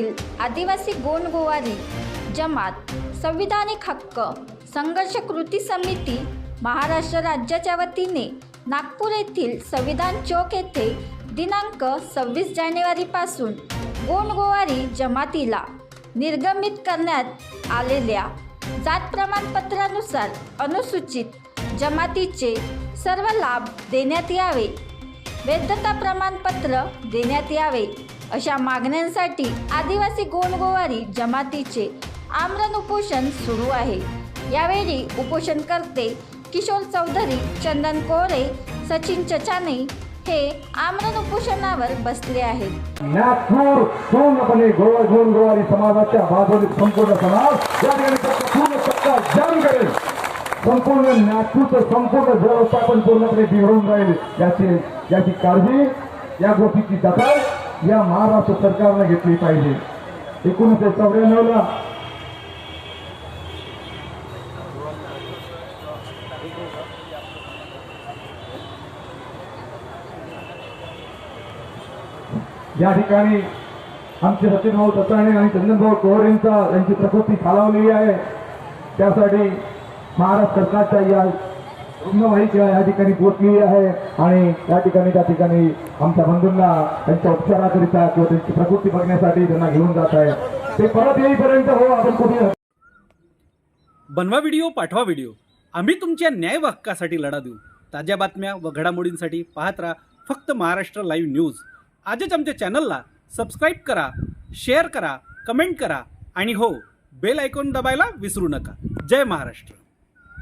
येथील आदिवासी गोंड गोवारी जमात संविधानिक हक्क संघर्ष कृती समिती महाराष्ट्र राज्याच्या वतीने नागपूर येथील संविधान चौक येथे दिनांक सव्वीस जानेवारीपासून गोंड गोवारी जमातीला निर्गमित करण्यात आलेल्या जात प्रमाणपत्रानुसार अनुसूचित जमातीचे सर्व लाभ देण्यात यावे. वैधता प्रमाणपत्र देण्यात यावे. अशा मागण्यांसाठी आदिवासी गोंडगोवारी जमातीचे आमरण उपोषण सुरू आहे. यावेळी उपोषणकर्ते किशोर चौधरी चंदन कोरे सचिन चचाने हे आमरण उपोषणावर बसले आहेत. पूर्णपणे गोवा गोल गोवारी समाजाच्या बाजूने संपूर्ण समाज या ठिकाणी सत्ता जाम करेल. संपूर्ण नागपूरचं संपूर्ण व्यवस्थापन पूर्णपणे बिघडून राहील. याची याची काळजी या गोष्टीची दखल या महाराष्ट्र सरकारने घेतली पाहिजे. एकोणीसशे चौऱ्याण्णवला या ठिकाणी आमचे सचिन भाऊ तसाणे आणि चंदनभाऊ कोहर यांचा यांची प्रकृती खालावलेली आहे. त्यासाठी महाराष्ट्र सरकारच्या या रुग्णवाहिका या ठिकाणी पोहोचलेली आहे. आणि या ठिकाणी त्या ठिकाणी आमच्या बंधूंना त्यांच्या उपचाराकरिता किंवा त्यांची प्रकृती बघण्यासाठी त्यांना घेऊन जात आहे. ते परत येईपर्यंत हो आपण कुठे बनवा व्हिडिओ पाठवा व्हिडिओ. आम्ही तुमच्या न्याय व हक्कासाठी लढा देऊ. ताज्या बातम्या व घडामोडींसाठी पाहत राहा फक्त महाराष्ट्र लाईव्ह न्यूज. आजच आमच्या चॅनलला सबस्क्राईब करा शेअर करा कमेंट करा आणि हो बेल आयकॉन दबायला विसरू नका. जय महाराष्ट्र.